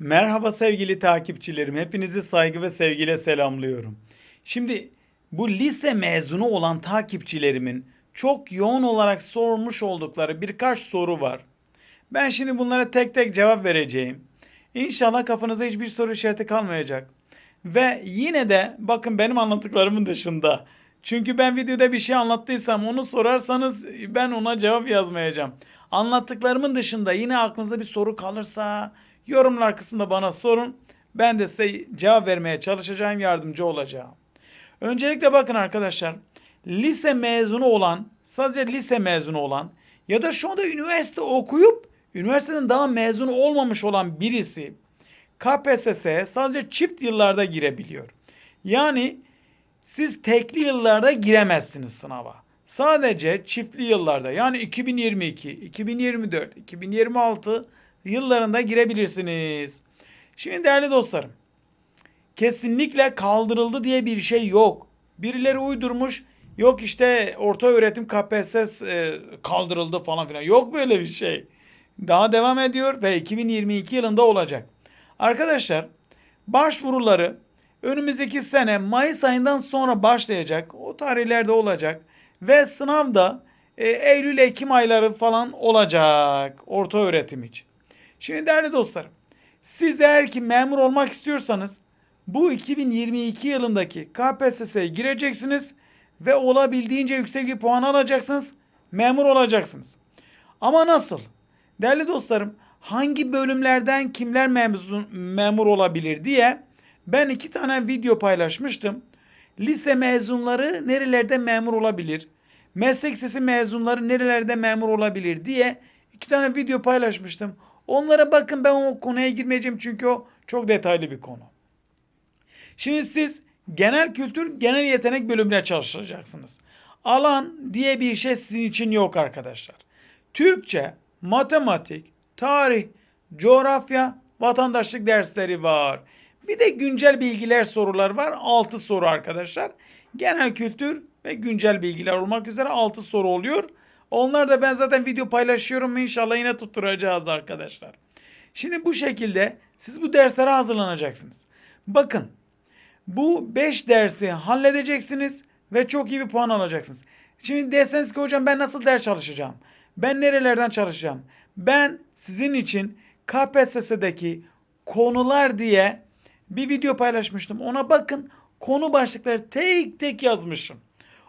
Merhaba sevgili takipçilerim. Hepinizi saygı ve sevgiyle selamlıyorum. Şimdi bu lise mezunu olan takipçilerimin çok yoğun olarak sormuş oldukları birkaç soru var. Ben şimdi bunlara tek tek cevap vereceğim. İnşallah kafanızda hiçbir soru işareti kalmayacak. Ve yine de bakın benim anlattıklarımın dışında. Çünkü ben videoda bir şey anlattıysam onu sorarsanız ben ona cevap yazmayacağım. Anlattıklarımın dışında yine aklınızda bir soru kalırsa yorumlar kısmında bana sorun. Ben de size cevap vermeye çalışacağım, yardımcı olacağım. Öncelikle bakın arkadaşlar. Lise mezunu olan, sadece lise mezunu olan ya da şu anda üniversite okuyup üniversiteden daha mezun olmamış olan birisi KPSS'ye sadece çift yıllarda girebiliyor. Yani siz tekli yıllarda giremezsiniz sınava. Sadece çiftli yıllarda yani 2022, 2024, 2026 yıllarında girebilirsiniz. Şimdi değerli dostlarım, kesinlikle kaldırıldı diye bir şey yok. Birileri uydurmuş. Yok işte orta öğretim KPSS e, kaldırıldı falan filan. Yok böyle bir şey. Daha devam ediyor ve 2022 yılında olacak. Arkadaşlar başvuruları önümüzdeki sene Mayıs ayından sonra başlayacak. O tarihlerde olacak. Ve sınavda e, Eylül-Ekim ayları falan olacak orta öğretim için. Şimdi değerli dostlarım siz eğer ki memur olmak istiyorsanız bu 2022 yılındaki KPSS'ye gireceksiniz ve olabildiğince yüksek bir puan alacaksınız. Memur olacaksınız. Ama nasıl? Değerli dostlarım hangi bölümlerden kimler memur, memur olabilir diye ben iki tane video paylaşmıştım. Lise mezunları nerelerde memur olabilir? Meslek lisesi mezunları nerelerde memur olabilir diye iki tane video paylaşmıştım. Onlara bakın ben o konuya girmeyeceğim çünkü o çok detaylı bir konu. Şimdi siz genel kültür, genel yetenek bölümüne çalışacaksınız. Alan diye bir şey sizin için yok arkadaşlar. Türkçe, matematik, tarih, coğrafya, vatandaşlık dersleri var. Bir de güncel bilgiler sorular var. 6 soru arkadaşlar. Genel kültür ve güncel bilgiler olmak üzere 6 soru oluyor. Onlar da ben zaten video paylaşıyorum. İnşallah yine tutturacağız arkadaşlar. Şimdi bu şekilde siz bu derslere hazırlanacaksınız. Bakın bu 5 dersi halledeceksiniz ve çok iyi bir puan alacaksınız. Şimdi deseniz ki hocam ben nasıl ders çalışacağım? Ben nerelerden çalışacağım? Ben sizin için KPSS'deki konular diye bir video paylaşmıştım. Ona bakın konu başlıkları tek tek yazmışım.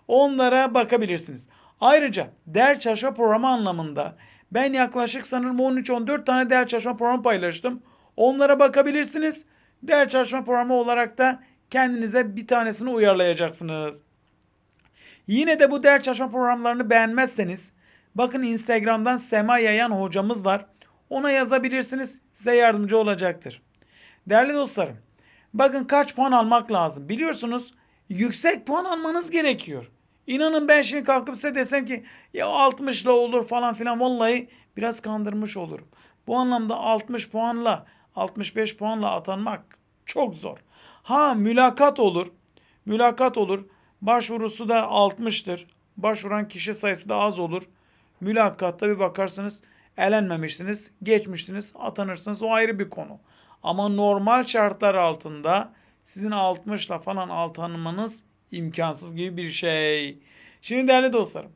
Onlara bakabilirsiniz. Ayrıca ders çalışma programı anlamında ben yaklaşık sanırım 13-14 tane ders çalışma programı paylaştım. Onlara bakabilirsiniz. Ders çalışma programı olarak da kendinize bir tanesini uyarlayacaksınız. Yine de bu ders çalışma programlarını beğenmezseniz bakın Instagram'dan Sema Yayan hocamız var. Ona yazabilirsiniz. Size yardımcı olacaktır. Değerli dostlarım, bakın kaç puan almak lazım. Biliyorsunuz yüksek puan almanız gerekiyor. İnanın ben şimdi kalkıp size desem ki ya 60 ile olur falan filan vallahi biraz kandırmış olurum. Bu anlamda 60 puanla 65 puanla atanmak çok zor. Ha mülakat olur. Mülakat olur. Başvurusu da 60'tır. Başvuran kişi sayısı da az olur. Mülakatta bir bakarsınız elenmemişsiniz, geçmişsiniz, atanırsınız. O ayrı bir konu. Ama normal şartlar altında sizin 60 ile falan atanmanız imkansız gibi bir şey. Şimdi değerli dostlarım,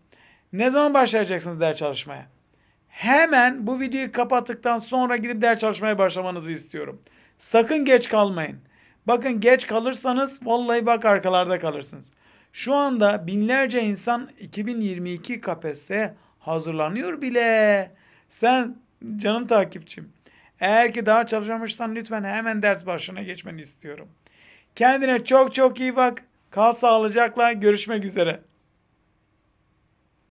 ne zaman başlayacaksınız ders çalışmaya? Hemen bu videoyu kapattıktan sonra gidip ders çalışmaya başlamanızı istiyorum. Sakın geç kalmayın. Bakın geç kalırsanız vallahi bak arkalarda kalırsınız. Şu anda binlerce insan 2022 KPSS'ye hazırlanıyor bile. Sen canım takipçim. Eğer ki daha çalışmamışsan lütfen hemen ders başına geçmeni istiyorum. Kendine çok çok iyi bak. Kal sağlıcakla. Görüşmek üzere.